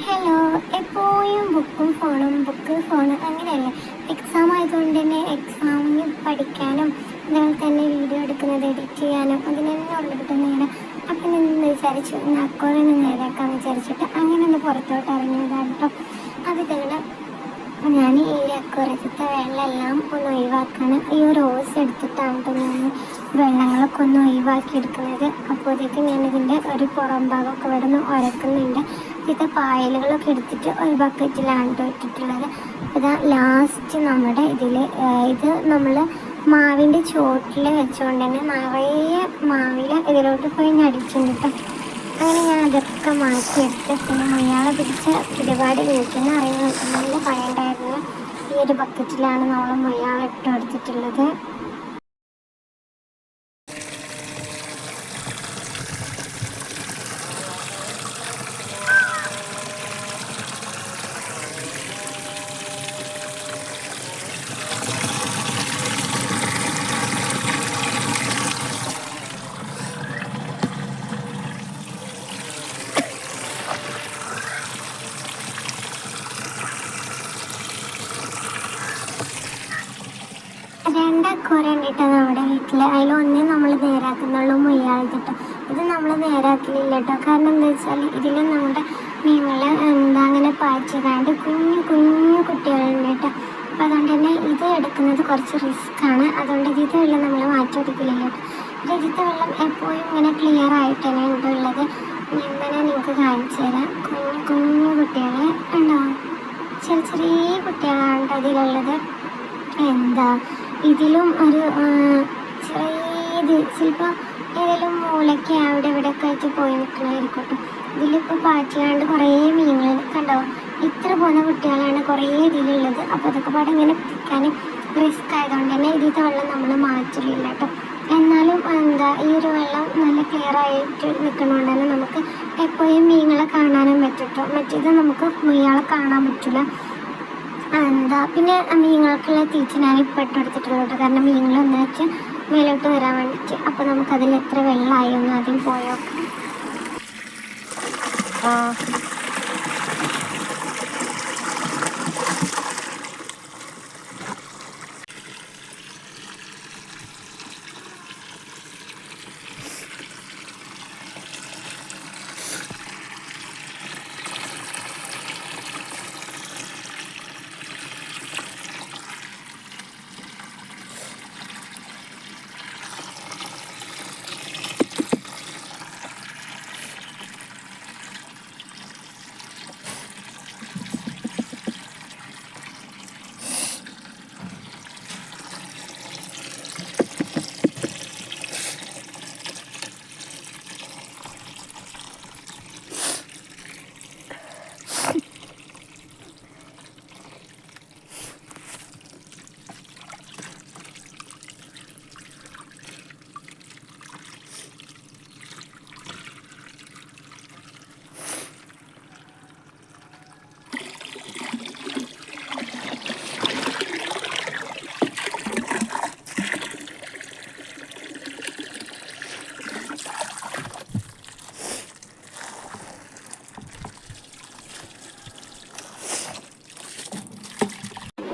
Hello എപ്പോഴും ബുക്കും ഫോണും ബുക്ക് ഫോണ് അങ്ങനെയല്ലേ? എക്സാം ആയതുകൊണ്ട് തന്നെ എക്സാമിന് പഠിക്കാനും അതുപോലെ തന്നെ വീഡിയോ എടുക്കുന്നത് എഡിറ്റ് ചെയ്യാനും അതിനെല്ലാം ഉള്ളൊരു നേരം അപ്പം നിന്ന് വിചാരിച്ചു നിന്ന് നേരാക്കാമെന്ന് വിചാരിച്ചിട്ട് അങ്ങനെ ഒന്ന് പുറത്തോട്ട് ഇറങ്ങിയതാണ് കേട്ടോ അത് ഞാൻ ഈ അക്കുറച്ചത്തെ വെള്ളമെല്ലാം ഒന്ന് ഒഴിവാക്കാണ്. ഈ റോസ് എടുത്തിട്ടാണ് കേട്ടോ ഞാൻ വെള്ളങ്ങളൊക്കെ ഒന്ന് ഒഴിവാക്കി എടുക്കുന്നത് അപ്പോഴത്തേക്ക് ഞാനിതിന്റെ ഒരു പുറം ഭാഗമൊക്കെ ഇവിടെ നിന്ന് ഉരക്കുന്നുണ്ട് ഇത് പായലുകളൊക്കെ എടുത്തിട്ട് ഒരു ബക്കറ്റിലാണ് കേട്ടോ ഇട്ടിട്ടുള്ളത്. ഇതാ ലാസ്റ്റ് നമ്മുടെ ഇതിൽ ഇത് നമ്മൾ മാവിന്റെ ചോട്ടിൽ വെച്ചുകൊണ്ട് തന്നെ നിറയെ മാവിൽ ഇതിലോട്ട് പോയി നടിച്ചിട്ടുണ്ട് അങ്ങനെ ഞാൻ അതൊക്കെ മാറ്റിയെടുത്ത് പിന്നെ മലയാളം പിടിച്ച ഒരുപാട് വീട്ടിൽ അറിയാൻ നല്ല പറയേണ്ടായിരുന്നു ഈ ഒരു ബക്കറ്റിലാണ് നമ്മൾ മലയാളം ഇട്ട് കൊടുത്തിട്ടുള്ളത്. രണ്ടക്കുറ ഉണ്ടിട്ട് നമ്മുടെ വീട്ടിൽ അതിലൊന്നേ നമ്മൾ നേരാക്കുന്നുള്ളൂ മുയ്യാളത്തിട്ട് ഇത് നമ്മൾ നേരാക്കലില്ല കേട്ടോ കാരണം എന്താ വെച്ചാൽ ഇതിൽ നമ്മുടെ മീനുകൾ എന്താ അങ്ങനെ പാച്ചിടാണ്ട് കുഞ്ഞു കുഞ്ഞു കുട്ടികളുണ്ട് കേട്ടോ അപ്പോൾ അതുകൊണ്ട് തന്നെ ഇത് എടുക്കുന്നത് കുറച്ച് റിസ്ക് ആണ്. അതുകൊണ്ട് ഇതിത്തെ വെള്ളം നമ്മൾ മാറ്റിയെടുക്കില്ല കേട്ടോ ഇതിത്തെ വെള്ളം എപ്പോഴും ഇങ്ങനെ ക്ലിയർ ആയിട്ട് തന്നെ ഉള്ളത്. ഇങ്ങനെ നിങ്ങൾക്ക് കാണിച്ചു തരാം. കുഞ്ഞു കുഞ്ഞു കുട്ടികളെ ഉണ്ടോ? ചെറിയ ചെറിയ കുട്ടികളാണ് അതിലുള്ളത് എന്താ? ഇതിലും ഒരു ചെറിയ ചിലപ്പോൾ ഏതെങ്കിലും മൂലയ്ക്ക് അവിടെ ഇവിടെ ഒക്കെ ആയിട്ട് പോയി നിൽക്കണമായിരിക്കും ഇതിലിപ്പോൾ പാറ്റിയാണ്ട് കുറേ മീനുകൾ കണ്ടോ? ഇത്ര പോകുന്ന കുട്ടികളാണ് കുറേ ഇതിലുള്ളത്. അപ്പോൾ അതൊക്കെ പാടെ ഇങ്ങനെ പിടിക്കാൻ റിസ്ക് ആയതുകൊണ്ട് തന്നെ ഇതിലത്തെ വെള്ളം നമ്മൾ മാറ്റലില്ല കേട്ടോ. എന്നാലും എന്താ ഈ ഒരു വെള്ളം നല്ല ക്ലിയർ ആയിട്ട് നിൽക്കുന്നതുകൊണ്ട് തന്നെ നമുക്ക് എപ്പോഴും മീനുകളെ കാണാനും പറ്റും കേട്ടോ. മറ്റേത് നമുക്ക് മീനുകളെ കാണാൻ പറ്റില്ല എന്താ പിന്നെ മീനുകൾക്കുള്ള തീറ്റ ഞാൻ ഇപ്പോൾ ഇട്ടെടുത്തിട്ടുള്ളൂ കാരണം മീനുകൾ എന്താ വെച്ചാൽ മേലോട്ട് വരാൻ വേണ്ടിയിട്ട്. അപ്പോൾ നമുക്കതിൽ എത്ര വെള്ളമായി ഒന്ന് ആദ്യം പോയോ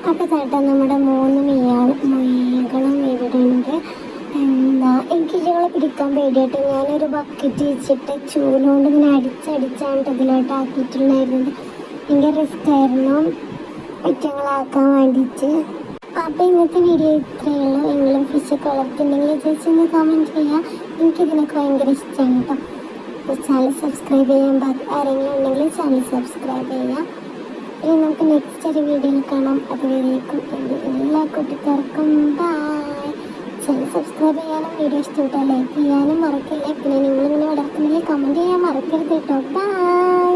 അപ്പോൾ ചേട്ടാ നമ്മുടെ മൂന്ന് മീയാണ് മീകളും ഇവിടെ ഉണ്ട് എന്താ എനിക്ക് ഇഷ്ടങ്ങളെ പിടിക്കാൻ പേടിയായിട്ട് ഞാനൊരു ബക്കറ്റ് വെച്ചിട്ട് ചൂലുകൊണ്ട് ഇങ്ങനെ അടിച്ചടിച്ചാണ് ഇതിലോട്ട് ആക്കിയിട്ടുണ്ടായിരുന്നത്. ഭയങ്കര റിസ്ക് ആയിരുന്നു. കുറ്റങ്ങളാക്കാൻ വേണ്ടിയിട്ട് അപ്പൊ ഇന്നത്തെ വീഡിയോ ഇത്രയേ ഉള്ളൂ. നിങ്ങളും ഫിഷൊക്കെ വളർത്തുന്നുണ്ടെങ്കിൽ ജസ്റ്റ് ഒന്ന് കമന്റ് ചെയ്യുക എനിക്കിതിനൊക്കെ ഭയങ്കര ഇഷ്ടമാണ് കേട്ടോ. ചാനൽ സബ്സ്ക്രൈബ് ചെയ്യാൻ ആരെങ്കിലും ഉണ്ടെങ്കിൽ ചാനൽ സബ്സ്ക്രൈബ് ചെയ്യുക ഇനി നമുക്ക് നെക്സ്റ്റ് ഒരു വീഡിയോയിൽ കാണാം. അതുവരേക്കും എന്റെ എല്ലാ കൂട്ടുകാർക്കും ബായ് ചാനൽ സബ്സ്ക്രൈബ് ചെയ്യാനും വീഡിയോ ഇഷ്ടപ്പെട്ടാൽ ലൈക്ക് ചെയ്യാനും മറക്കില്ല. പിന്നെ നിങ്ങളിങ്ങനെ വളർത്തുന്നെങ്കിൽ കമന്റ് ചെയ്യാൻ മറക്കരുത് കേട്ടോ ബായ്